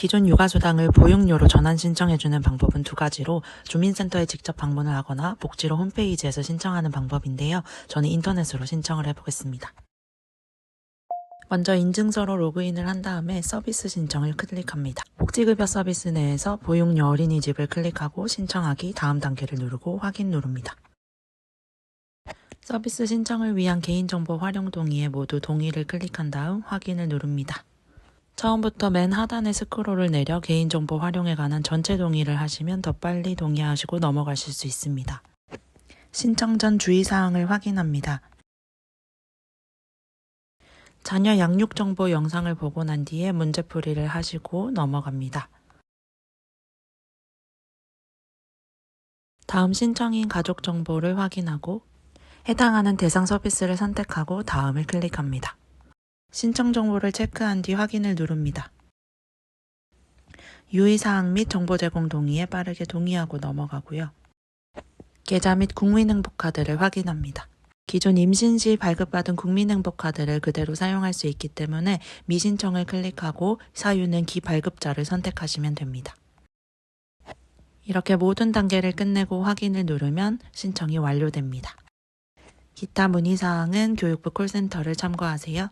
기존 육아수당을 보육료로 전환 신청해주는 방법은 두 가지로 주민센터에 직접 방문을 하거나 복지로 홈페이지에서 신청하는 방법인데요. 저는 인터넷으로 신청을 해보겠습니다. 먼저 인증서로 로그인을 한 다음에 서비스 신청을 클릭합니다. 복지급여 서비스 내에서 보육료 어린이집을 클릭하고 신청하기 다음 단계를 누르고 확인 누릅니다. 서비스 신청을 위한 개인정보 활용 동의에 모두 동의를 클릭한 다음 확인을 누릅니다. 처음부터 맨 하단의 스크롤을 내려 개인정보 활용에 관한 전체 동의를 하시면 더 빨리 동의하시고 넘어가실 수 있습니다. 신청 전 주의사항을 확인합니다. 자녀 양육 정보 영상을 보고 난 뒤에 문제풀이를 하시고 넘어갑니다. 다음 신청인 가족 정보를 확인하고 해당하는 대상 서비스를 선택하고 다음을 클릭합니다. 신청 정보를 체크한 뒤 확인을 누릅니다. 유의사항 및 정보 제공 동의에 빠르게 동의하고 넘어가고요. 계좌 및 국민행복카드를 확인합니다. 기존 임신 시 발급받은 국민행복카드를 그대로 사용할 수 있기 때문에 미신청을 클릭하고 사유는 기발급자를 선택하시면 됩니다. 이렇게 모든 단계를 끝내고 확인을 누르면 신청이 완료됩니다. 기타 문의사항은 교육부 콜센터를 참고하세요.